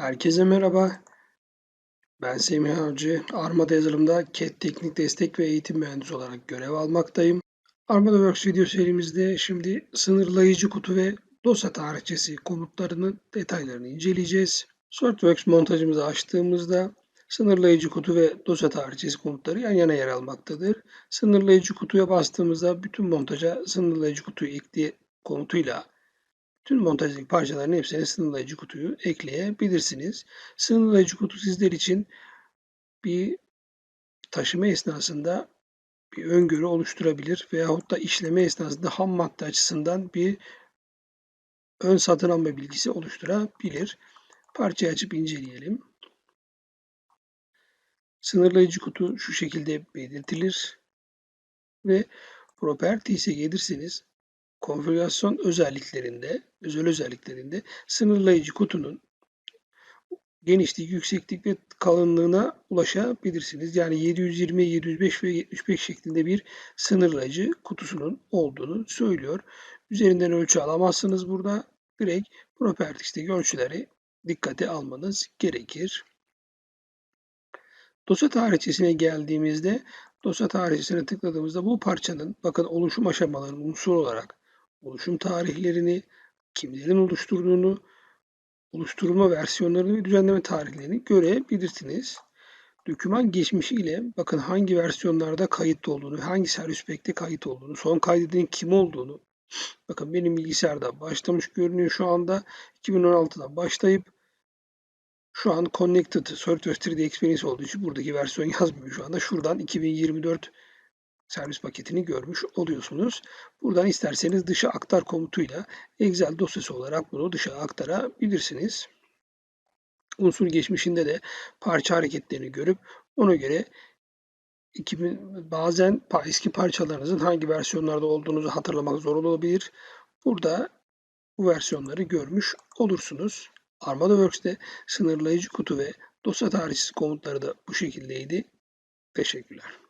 Herkese merhaba. Ben Semih Avcı. Armada yazılımda CAD teknik destek ve eğitim mühendisi olarak görev almaktayım. Armada Works video serimizde şimdi sınırlayıcı kutu ve dosya tarihçesi komutlarının detaylarını inceleyeceğiz. SolidWorks montajımızı açtığımızda sınırlayıcı kutu ve dosya tarihçesi komutları yan yana yer almaktadır. Sınırlayıcı kutuya bastığımızda bütün montaja sınırlayıcı kutuyu ekle komutuyla Tüm montajdaki parçaların hepsine sınırlayıcı kutuyu ekleyebilirsiniz. Sınırlayıcı kutu sizler için bir taşıma esnasında bir öngörü oluşturabilir veyahut da işleme esnasında ham madde açısından bir ön satın alma bilgisi oluşturabilir. Parçayı açıp inceleyelim. Sınırlayıcı kutu şu şekilde belirtilir ve Properties'e gelirseniz konfigürasyon özelliklerinde, özel özelliklerinde sınırlayıcı kutunun genişlik, yükseklik ve kalınlığına ulaşabilirsiniz. Yani 720, 705 ve 75 şeklinde bir sınırlayıcı kutusunun olduğunu söylüyor. Üzerinden ölçü alamazsınız burada. Direkt properties'teki ölçüleri dikkate almanız gerekir. Dosya tarihçesine geldiğimizde dosya tarihçesine tıkladığımızda bu parçanın bakın oluşum aşamalarının unsur olarak oluşum tarihlerini, kimlerin oluşturduğunu, oluşturma versiyonlarını ve düzenleme tarihlerini görebilirsiniz. Doküman geçmişi ile bakın hangi versiyonlarda kayıt olduğunu, hangi servis pack'te kayıt olduğunu, son kaydedenin kim olduğunu. Bakın benim bilgisayarda başlamış görünüyor şu anda. 2016'da başlayıp şu an Connected SolidWorks 3D Experience olduğu için buradaki versiyon yazmıyor şu anda. Şuradan 2024 servis paketini görmüş oluyorsunuz. Buradan isterseniz dışa aktar komutuyla Excel dosyası olarak bunu dışa aktarabilirsiniz. Unsur geçmişinde de parça hareketlerini görüp ona göre 2000, bazen eski parçalarınızın hangi versiyonlarda olduğunuzu hatırlamak zor olabilir. Burada bu versiyonları görmüş olursunuz. Armada Works'te sınırlayıcı kutu ve dosya tarihsiz komutları da bu şekildeydi. Teşekkürler.